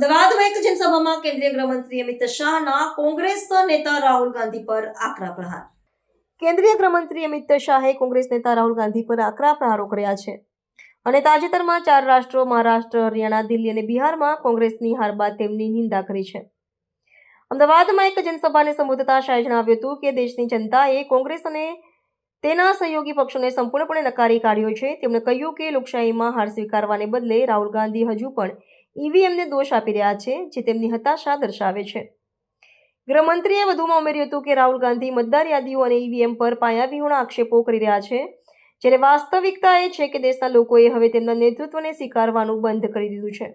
વિધાનસભામાં કેન્દ્રીય ગૃહમંત્રી અમિત શાહના કોંગ્રેસ નેતા રાહુલ ગાંધી પર આકરા પ્રહાર. કેન્દ્રીય ગૃહમંત્રી અમિત શાહે કોંગ્રેસ નેતા રાહુલ ગાંધી પર આકરા પ્રહારો કર્યા છે. અને તાજેતરમાં ચાર રાષ્ટ્રો, મહારાષ્ટ્ર, હરિયાણા, દિલ્હી અને બિહારમાં કોંગ્રેસની હાર બાદ તેમની નિંદા કરી છે. અમદાવાદમાં એક જનસભાને સંબોધતા શાહે જણાવ્યું હતું કે દેશની જનતાએ કોંગ્રેસ અને તેના સહયોગી પક્ષોને સંપૂર્ણપણે નકારી કાઢ્યો છે. તેમણે કહ્યું કે લોકશાહીમાં હાર સ્વીકારવાને બદલે રાહુલ ગાંધી હજુ પણ ઈવીએમને દોષ આપી રહ્યા છે જે તેમની હતાશા દર્શાવે છે. ગૃહમંત્રીએ વધુમાં ઉમેર્યું હતું કે રાહુલ ગાંધી મતદાર યાદીઓ અને ઈવીએમ પર પાયાવિહોણા આક્ષેપો કરી રહ્યા છે જ્યારે વાસ્તવિકતા એ છે કે દેશના લોકોએ હવે તેમના નેતૃત્વને સ્વીકારવાનું બંધ કરી દીધું છે.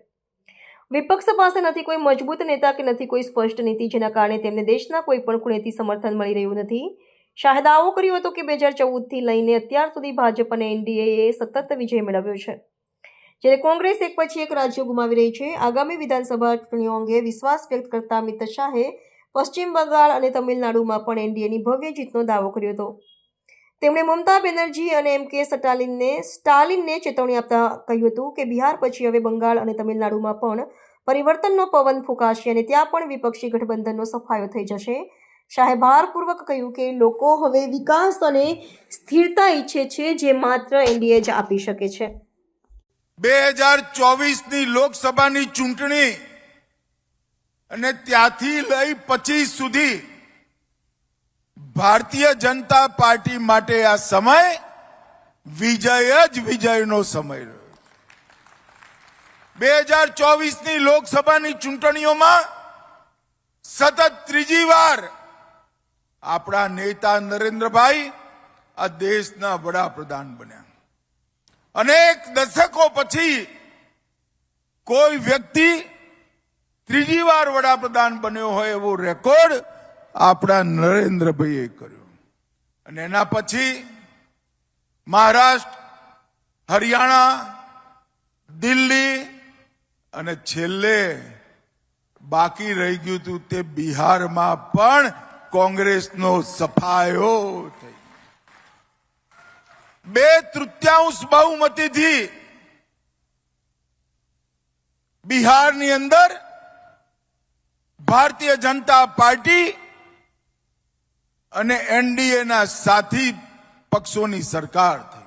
વિપક્ષ પાસે નથી કોઈ મજબૂત નેતા કે નથી કોઈ સ્પષ્ટ નીતિ જેના કારણે તેમને દેશના કોઈ પણ ખૂણેથી સમર્થન મળી રહ્યું નથી. શાહે દાવો કર્યો હતો કે બે હજાર ચૌદથી લઈને અત્યાર સુધી ભાજપ અને એનડીએએ સતત વિજય મેળવ્યો છે. જ્યારે કોંગ્રેસ એક પછી એક રાજ્યો ગુમાવી રહી છે, આગામી વિધાનસભા ચૂંટણીઓ અંગે વિશ્વાસ વ્યક્ત કરતા અમિત શાહે પશ્ચિમ બંગાળ અને તમિલનાડુમાં પણ એનડીએની ભવ્ય જીતનો દાવો કર્યો હતો. તેમણે મમતા બેનર્જી અને એમ કે સ્ટાલિનને સ્ટાલિનને ચેતવણી આપતા કહ્યું હતું કે બિહાર પછી હવે બંગાળ અને તમિલનાડુમાં પણ પરિવર્તનનો પવન ફૂંકાશે અને ત્યાં પણ વિપક્ષી ગઠબંધનનો સફાયો થઈ જશે. શાહે ભારપૂર્વક કહ્યું કે લોકો હવે વિકાસ અને સ્થિરતા ઈચ્છે છે જે માત્ર એનડીએ જ આપી શકે છે. બે હજાર ચોવીસની લોકસભાની ચૂંટણી અને ત્યાંથી લઈ પચીસ સુધી ભારતીય જનતા પાર્ટી માટે આ સમય વિજય જ વિજયનો સમય રહ્યો. બે હજાર ચોવીસની લોકસભાની ચૂંટણીઓમાં સતત ત્રીજી વાર આપણા નેતા નરેન્દ્રભાઈ આ દેશના વડાપ્રધાન બન્યા. અનેક દશકો પછી કોઈ વ્યક્તિ ત્રીજી વાર વડાપ્રધાન બન્યો હોય એવો રેકોર્ડ આપણા નરેન્દ્રભાઈએ કર્યો. અને એના પછી મહારાષ્ટ્ર, હરિયાણા, દિલ્હી અને છેલ્લે બાકી રહી ગયું હતું તે બિહારમાં પણ કોંગ્રેસનો સફાયો બે તૃતીયાંશ બહુમતીથી બિહારની અંદર ભારતીય જનતા પાર્ટી અને એનડીએના સાથી પક્ષોની સરકાર થઈ.